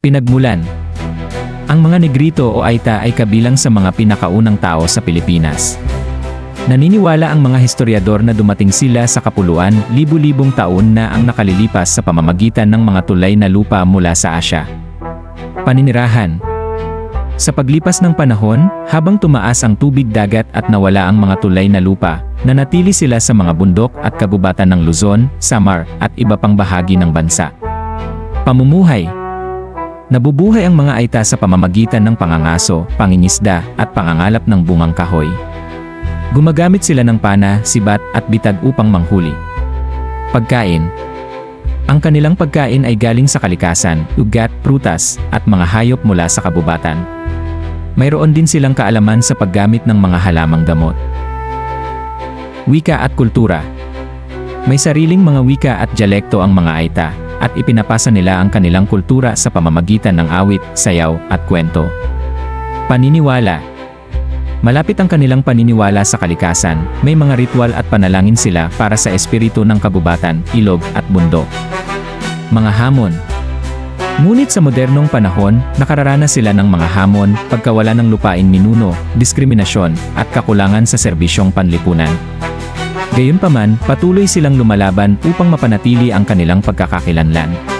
Pinagmulan Ang mga Negrito o Aita ay kabilang sa mga pinakaunang tao sa Pilipinas. Naniniwala ang mga historiador na dumating sila sa kapuluan libu-libong taon na ang nakalilipas sa pamamagitan ng mga tulay na lupa mula sa Asya. Paninirahan Sa paglipas ng panahon, habang tumaas ang tubig dagat at nawala ang mga tulay na lupa, nanatili sila sa mga bundok at kagubatan ng Luzon, Samar, at iba pang bahagi ng bansa. Pamumuhay Nabubuhay ang mga Aita sa pamamagitan ng pangangaso, pangingisda, at pangangalap ng bungang kahoy. Gumagamit sila ng pana, sibat, at bitag upang manghuli. Pagkain Ang kanilang pagkain ay galing sa kalikasan, ugat, prutas, at mga hayop mula sa kabubatan. Mayroon din silang kaalaman sa paggamit ng mga halamang gamot. Wika at kultura May sariling mga wika at dialekto ang mga Aita, at ipinapasa nila ang kanilang kultura sa pamamagitan ng awit, sayaw, at kwento. Paniniwala Malapit ang kanilang paniniwala sa kalikasan, may mga ritual at panalangin sila para sa espiritu ng kabubatan, ilog, at bundok. Mga hamon Ngunit sa modernong panahon, nakararanas sila ng mga hamon, pagkawala ng lupain minuno, diskriminasyon, at kakulangan sa serbisyong panlipunan. Gayunpaman, patuloy silang lumalaban upang mapanatili ang kanilang pagkakakilanlan.